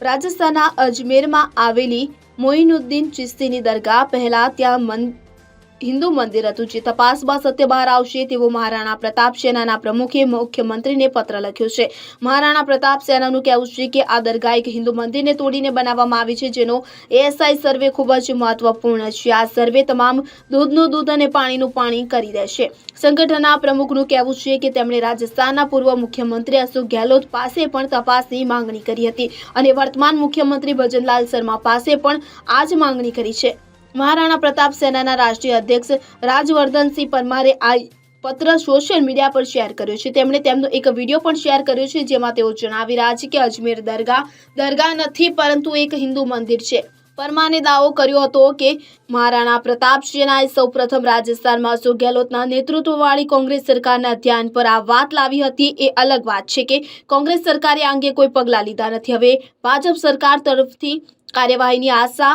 રાજસ્થાનના અજમેરમાં આવેલી મોઇનુદ્દીન ચિસ્તીની દરગાહ પહેલા ત્યાં મન હિન્દુ મંદિર હતું જે તપાસમાં સત્ય બહાર આવશે તેવો મહારાણા પ્રતાપ સેનાના પ્રમુખે મુખ્યમંત્રીને પત્ર લખ્યો છે. મહારાણા પ્રતાપ સેનાનું કહેવું છે કે આ દરગાહ એક હિન્દુ મંદિરને તોડીને બનાવવામાં આવી છે, જેનો એએસઆઈ સર્વે ખૂબ જ મહત્વપૂર્ણ છે. આ સર્વે તમામ દૂધનું દૂધ અને પાણીનું પાણી કરી દેશે. સંગઠનના પ્રમુખનું કહેવું છે કે તેમણે રાજસ્થાનના પૂર્વ મુખ્યમંત્રી અશોક ગેહલોત પાસે પણ તપાસની માંગણી કરી હતી અને વર્તમાન મુખ્યમંત્રી ભજનલાલ શર્મા પાસે પણ આ જ માંગણી કરી છે. મહારાણા પ્રતાપ સેનાના રાષ્ટ્રીય અધ્યક્ષ રાજવર્ધનસિંહ પરમારે આ પત્ર સોશિયલ મીડિયા પર શેર કર્યો છે. તેમણે તેમનો એક વીડિયો પણ શેર કર્યો છે, જેમાં તેઓ જણાવી રહ્યા છે કે અજમેર દરગાહ દરગાહ નથી, પરંતુ એક હિન્દુ મંદિર છે. પરમાને દાવો કર્યો હતો કે મહારાણા પ્રતાપસિંહનાએ સેનાએ સૌપ્રથમ રાજસ્થાનમાં અશોક ગેહલોતના નેતૃત્વવાળી કોંગ્રેસ સરકારના ધ્યાન પર આ વાત લાવી હતી. એ અલગ વાત છે કે કોંગ્રેસ સરકારે આ અંગે કોઈ પગલાં લીધા નથી. હવે ભાજપ સરકાર તરફથી કાર્યવાહીની આશા